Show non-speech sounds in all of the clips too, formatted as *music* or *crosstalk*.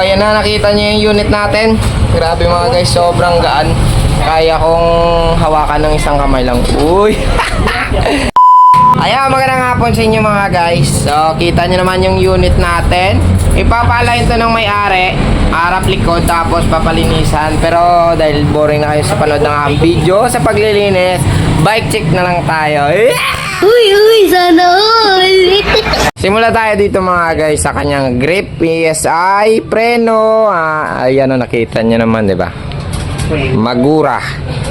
ayan na, nakita niyo yung unit natin. Grabe mga guys, sobrang gaan. Kaya kong hawakan ng isang kamay lang. Uy! *laughs* Ayan, magandang hapon sa inyo mga guys. So, kita nyo naman yung unit natin. Ipapalain to ng may-ari. Harap likod, tapos papalinisan. Pero dahil boring na kayo sa panood ng video sa paglilinis, bike check na lang tayo. *laughs* Uy, uy! Simula tayo dito mga guys sa kanyang grip, PSI, preno. Ah, ayan o, nakita nyo naman, di ba? Magura.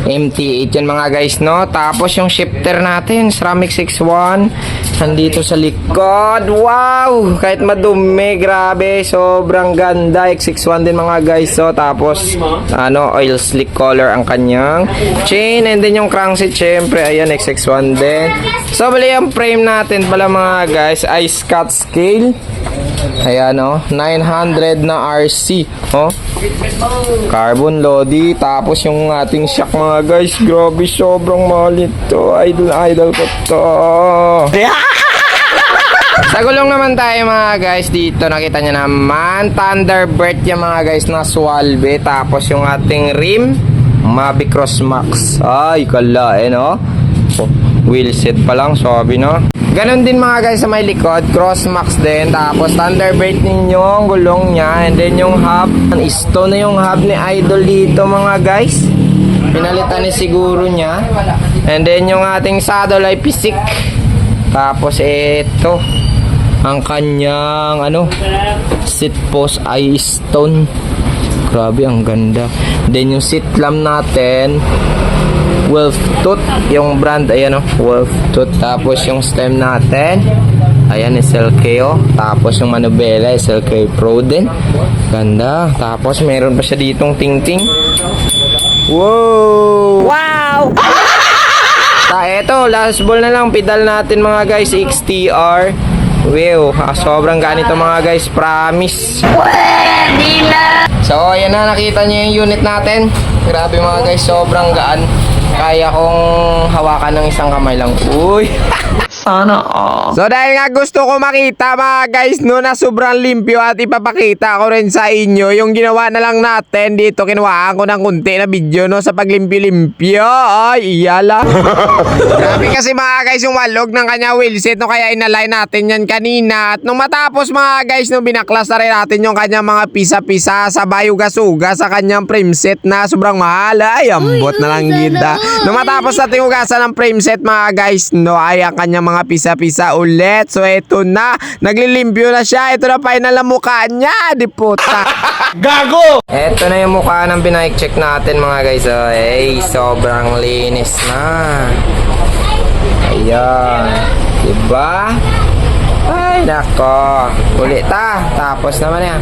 MT8 yan mga guys, no? Tapos yung shifter natin, Ceramic 61. Nandito sa likod. Wow! Kahit madumi, grabe. Sobrang ganda. X61 din mga guys, so. Tapos, ano, oil slick color ang kanyang chain. And then yung crankset, syempre, ayan, X61 din. So, bali yung frame natin pala mga guys, ay Scott scale. Ayan oh, 900 na RC, oh. Carbon Lodi, tapos yung ating shock mga guys, grabe sobrang mahal ito. Idol idol ko to. *laughs* Sa gulong naman tayo mga guys. Dito nakita nyo naman. Thunderbird yung mga guys na Swalbe tapos yung ating rim Mavic Cross Max. Ay kalain no? Oh, wheel set pa lang sabi no Ganon din mga guys sa may likod Cross Max din. Tapos Thunderbird ninyo ang gulong nya and then yung hub stone na yung hub ni Idol dito mga guys. Pinalitan ni siguro niya. And then yung ating saddle ay pisik. Tapos ito ang kanyang ano seat post ay stone. Grabe ang ganda. Then yung seat lamp natin wolf tooth. Yung brand ayan o wolf tooth. Tapos yung stem natin ayan SLKO tapos yung manubela SLK Pro din. Ganda. Tapos meron pa siya ditong ting ting wow! Wow! Ta, *laughs* eto, last ball na lang, pedal natin mga guys, XTR. Wow, ah, sobrang ganito mga guys, promise. So, ayan na, nakita niyo yung unit natin. Grabe mga guys, sobrang gaan. Kaya kong hawakan ng isang kamay lang. Uy! *laughs* Sana all. So dahil nga gusto ko makita mga guys no na sobrang limpyo at ipapakita ko rin sa inyo yung ginawa na lang natin dito kinuhaan ko ng kunti na video no sa paglimpyo-limpyo. Ay, iyala. *laughs* Grabe kasi mga guys yung walog ng kanya wheelset no kaya inalay natin yan kanina. At nung matapos mga guys no binaklas na rin natin yung kanya mga pisa-pisa sa bayugas-ugas sa kanyang frame set na sobrang mahal. Ay, ambot na lang gita. sana Nung matapos natin hugasan ng frame set mga guys no ay ang kanyang mga pisa-pisa ulit. So eto na, naglilimpyo na siya. Ito na final na mukha niya, di puta. *laughs* Gago! Eto na yung mukha ng binike check natin mga guys. Oh, hey, sobrang linis na. Ayan. Diba? Ay, nako. Ulit ta. Tapos naman yan.